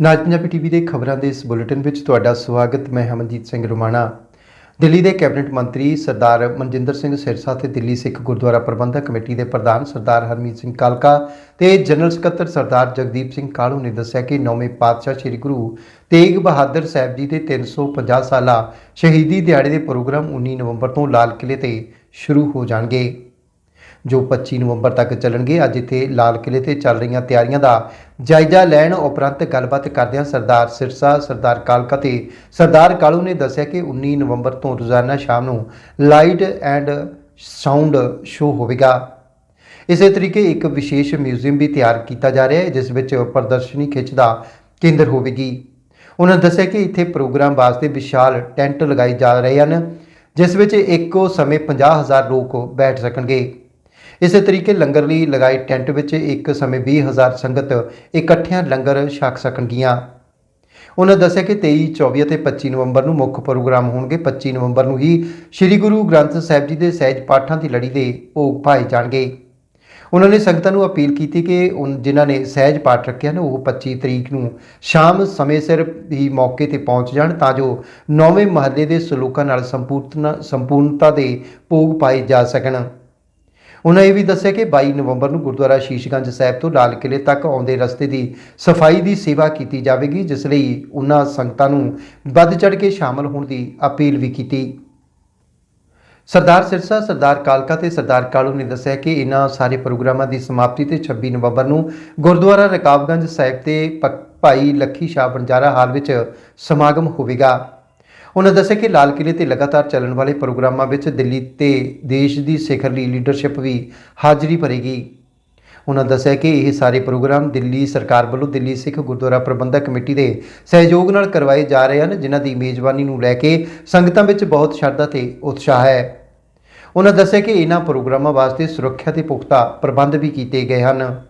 ਨਾਜ Punjabi TV ਦੇ ਖਬਰਾਂ ਦੇ ਇਸ ਬੁਲੇਟਿਨ ਵਿੱਚ ਤੁਹਾਡਾ ਸਵਾਗਤ। ਮੈਂ ਹਮਨਜੀਤ ਸਿੰਘ ਰੁਮਾਣਾ। ਦਿੱਲੀ ਦੇ ਕੈਬਨਿਟ ਮੰਤਰੀ ਸਰਦਾਰ ਮਨਜਿੰਦਰ ਸਿੰਘ ਸਿਰਸਾ ਤੇ ਦਿੱਲੀ ਸਿੱਖ ਗੁਰਦੁਆਰਾ ਪ੍ਰਬੰਧਕ ਕਮੇਟੀ ਦੇ ਪ੍ਰਧਾਨ ਸਰਦਾਰ ਹਰਮੀਤ ਸਿੰਘ ਕਾਲਕਾ ਤੇ ਜਨਰਲ ਸਕੱਤਰ ਸਰਦਾਰ ਜਗਦੀਪ ਸਿੰਘ ਕਾਲੂ ਨੇ ਦੱਸਿਆ ਕਿ ਨੌਵੇਂ ਪਾਤਸ਼ਾਹ ਸ੍ਰੀ ਗੁਰੂ ਤੇਗ ਬਹਾਦਰ ਸਾਹਿਬ ਜੀ ਦੇ 350 ਸਾਲਾ ਸ਼ਹੀਦੀ ਦਿਹਾੜੇ ਦੇ ਪ੍ਰੋਗਰਾਮ 19 ਨਵੰਬਰ ਤੋਂ ਲਾਲ ਕਿਲੇ ਤੇ ਸ਼ੁਰੂ ਹੋ ਜਾਣਗੇ। ਜੋ 25 ਨਵੰਬਰ ਤੱਕ ਚੱਲਣਗੇ। ਅੱਜ ਇੱਥੇ ਲਾਲ ਕਿਲੇ ਤੇ ਚੱਲ ਰਹੀਆਂ ਤਿਆਰੀਆਂ ਦਾ ਜਾਇਜ਼ਾ ਲੈਣ ਉਪਰੰਤ ਗੱਲਬਾਤ ਕਰਦਿਆਂ ਸਰਦਾਰ ਸਿਰਸਾ, ਸਰਦਾਰ ਕਾਲਕਾ ਤੇ ਸਰਦਾਰ ਕਾਲੂ ਨੇ ਦੱਸਿਆ ਕਿ 19 ਨਵੰਬਰ ਤੋਂ ਰੋਜ਼ਾਨਾ ਸ਼ਾਮ ਨੂੰ ਲਾਈਟ ਐਂਡ ਸਾਊਂਡ ਸ਼ੋਅ ਹੋਵੇਗਾ। ਇਸੇ ਤਰੀਕੇ ਇੱਕ ਵਿਸ਼ੇਸ਼ ਮਿਊਜ਼ੀਅਮ ਵੀ ਤਿਆਰ ਕੀਤਾ ਜਾ ਰਿਹਾ ਹੈ, ਜਿਸ ਵਿੱਚ ਪ੍ਰਦਰਸ਼ਨੀ ਖਿੱਚ ਦਾ ਕੇਂਦਰ ਹੋਵੇਗੀ। ਉਹਨਾਂ ਦੱਸਿਆ ਕਿ ਇੱਥੇ ਪ੍ਰੋਗਰਾਮ ਵਾਸਤੇ ਵਿਸ਼ਾਲ ਟੈਂਟ ਲਗਾਏ ਜਾ ਰਹੇ ਹਨ, ਜਿਸ ਵਿੱਚ ਇੱਕੋ ਸਮੇਂ 50000 ਲੋਕ ਬੈਠ ਸਕਣਗੇ। ਇਸੇ ਤਰੀਕੇ ਲੰਗਰ ਲਈ ਲਗਾਏ ਟੈਂਟ ਵਿੱਚ ਇੱਕ ਸਮੇਂ 20000 ਸੰਗਤ ਇਕੱਠਿਆਂ ਲੰਗਰ ਛਕ ਸਕਣਗੀਆਂ ਉਹਨਾਂ ਦੱਸਿਆ ਕਿ 23, 24 ਅਤੇ 25 ਨਵੰਬਰ ਨੂੰ ਮੁੱਖ ਪ੍ਰੋਗਰਾਮ ਹੋਣਗੇ। 25 ਨਵੰਬਰ ਨੂੰ ਹੀ ਸ੍ਰੀ ਗੁਰੂ ਗ੍ਰੰਥ ਸਾਹਿਬ ਜੀ ਦੇ ਸਹਿਜ ਪਾਠਾਂ ਦੀ ਲੜੀ ਦੇ ਭੋਗ ਪਾਏ ਜਾਣਗੇ। ਉਹਨਾਂ ਨੇ ਸੰਗਤਾਂ ਨੂੰ ਅਪੀਲ ਕੀਤੀ ਕਿ ਉਨ ਜਿਨ੍ਹਾਂ ਨੇ ਸਹਿਜ ਪਾਠ ਰੱਖਿਆ ਹਨ ਉਹ 25 ਤਰੀਕ ਨੂੰ ਸ਼ਾਮ ਸਮੇਂ ਸਿਰ ਹੀ ਮੌਕੇ ਤੇ ਪਹੁੰਚ ਜਾਣ ਤਾਂ ਜੋ ਨੌਵੇਂ ਮਹੱਲੇ ਦੇ ਸਲੂਕਾਂ ਨਾਲ ਸੰਪੂਰਨ ਸੰਪੂਰਨਤਾ ਦੇ ਭੋਗ ਪਾਏ ਜਾ ਸਕਣ। ਉਹਨਾਂ ਇਹ ਵੀ ਦੱਸਿਆ ਕਿ 22 ਨਵੰਬਰ ਨੂੰ ਗੁਰਦੁਆਰਾ ਸ਼ੀਸ਼ਗੰਜ ਸਾਹਿਬ ਤੋਂ ਲਾਲ ਕਿਲੇ ਤੱਕ ਆਉਂਦੇ ਰਸਤੇ ਦੀ ਸਫ਼ਾਈ ਦੀ ਸੇਵਾ ਕੀਤੀ ਜਾਵੇਗੀ, ਜਿਸ ਲਈ ਉਹਨਾਂ ਸੰਗਤਾਂ ਨੂੰ ਵੱਧ ਚੜ ਕੇ ਸ਼ਾਮਲ ਹੋਣ ਦੀ ਅਪੀਲ ਵੀ ਕੀਤੀ। ਸਰਦਾਰ ਸਿਰਸਾ, ਸਰਦਾਰ ਕਾਲਕਾ ਤੇ ਸਰਦਾਰ ਕਾਲੂ ਨੇ ਦੱਸਿਆ ਕਿ ਇਹਨਾਂ ਸਾਰੇ ਪ੍ਰੋਗਰਾਮਾਂ ਦੀ ਸਮਾਪਤੀ ਤੇ 26 ਨਵੰਬਰ ਨੂੰ ਗੁਰਦੁਆਰਾ ਰਕਾਬਗੰਜ ਸਾਹਿਬ ਤੇ ਪ- ਭਾਈ ਲੱਖੀ ਸ਼ਾਹ ਬੰਜਾਰਾ ਹਾਲ ਵਿੱਚ ਸਮਾਗਮ ਹੋਵੇਗਾ। ਉਹਨਾਂ ਦੱਸਿਆ ਕਿ ਲਾਲ ਕਿਲੇ ਤੇ ਲਗਾਤਾਰ ਚੱਲਣ ਵਾਲੇ ਪ੍ਰੋਗਰਾਮਾਂ ਵਿੱਚ ਦਿੱਲੀ ਤੇ ਦੇਸ਼ ਦੀ ਸਿਖਰਲੀ ਲੀਡਰਸ਼ਿਪ ਵੀ ਹਾਜ਼ਰੀ ਭਰੇਗੀ। ਉਹਨਾਂ ਦੱਸਿਆ ਕਿ ਇਹ ਸਾਰੇ ਪ੍ਰੋਗਰਾਮ ਦਿੱਲੀ ਸਰਕਾਰ ਵੱਲੋਂ ਦਿੱਲੀ ਸਿੱਖ ਗੁਰਦੁਆਰਾ ਪ੍ਰਬੰਧਕ ਕਮੇਟੀ ਦੇ ਸਹਿਯੋਗ ਨਾਲ ਕਰਵਾਏ ਜਾ ਰਹੇ ਹਨ, ਜਿਨ੍ਹਾਂ ਦੀ ਮੇਜ਼ਬਾਨੀ ਨੂੰ ਲੈ ਕੇ ਸੰਗਤਾਂ ਵਿੱਚ ਬਹੁਤ ਸ਼ਰਧਾ ਤੇ ਉਤਸ਼ਾਹ ਹੈ। ਉਹਨਾਂ ਦੱਸਿਆ ਕਿ ਇਹਨਾਂ ਪ੍ਰੋਗਰਾਮਾਂ ਵਾਸਤੇ ਸੁਰੱਖਿਆ ਦੇ ਪੁਖਤਾ ਪ੍ਰਬੰਧ ਵੀ ਕੀਤੇ ਗਏ ਹਨ।